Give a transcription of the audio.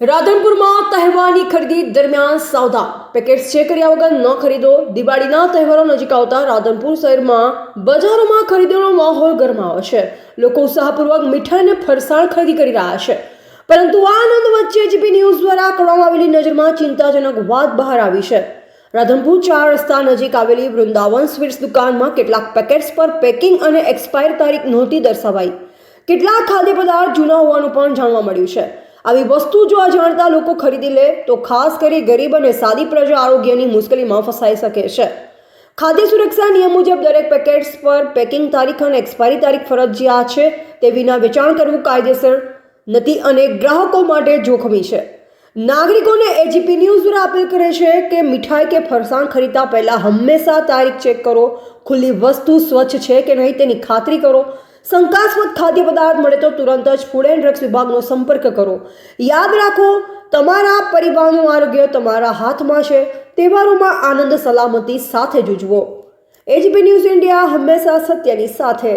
રાધનપુરમાં તહેવારની ખરીદી દરમિયાન સાવધાન પેકેટ્સ ચેક કર્યા વગર ન ખરીદો. દિવાળીના તહેવારો નજીક આવતા રાધનપુર શહેરમાં બજારોમાં ખરીદીનો માહોલ ગરમાવો છે. લોકો ઉત્સાહપૂર્વક મીઠાઈ અને ફરસાણ ખરીદી કરી રહ્યા છે. પરંતુ આ આનંદ વચ્ચે જીપી ન્યૂઝ દ્વારા કરવામાં આવેલી નજરમાં ચિંતાજનક વાત બહાર આવી છે. રાધનપુર ચાર રસ્તા નજીક આવેલી વૃંદાવન સ્વીટ્સ દુકાનમાં કેટલાક પેકેટ્સ પર પેકિંગ અને એક્સપાયર તારીખ નહોતી દર્શાવાઈ. કેટલાક ખાદ્ય પદાર્થ જૂના હોવાનું પણ જાણવા મળ્યું છે. આવી વસ્તુ જો અજાણતા લોકો ખરીદી લે, તો ખાસ કરી ગરીબ અને સાદી પ્રજા આરોગ્યની મુશ્કેલીમાં ફસાઈ શકે છે. ખાદ્ય સુરક્ષા નિયમ મુજબ દરેક પેકેટ્સ પર પેકિંગ તારીખ અને એક્સપાયરી તારીખ ફરજિયાત છે, તે વિના વેચાણ કરવું કાયદેસર નથી અને ગ્રાહકો માટે જોખમી છે. નાગરિકોને એજીપી ન્યૂઝ દ્વારા અપીલ કરે છે કે મીઠાઈ કે ફરસાણ ખરીદતા પહેલાં હંમેશા તારીખ ચેક કરો, ખુલ્લી વસ્તુ સ્વચ્છ છે કે નહીં તેની ખાતરી કરો શંકાસ્પદ ખાદ્ય પદાર્થ મળે તો તુરંત જ ફૂડ એન્ડ ડ્રગ્સ વિભાગનો સંપર્ક કરો. યાદ રાખો, તમારા પરિવારનું આરોગ્ય તમારા હાથમાં છે. તહેવારોમાં આનંદ સલામતી સાથે જ ઉજવો એજીપી ન્યૂઝ ઇન્ડિયા હંમેશા સત્યની સાથે.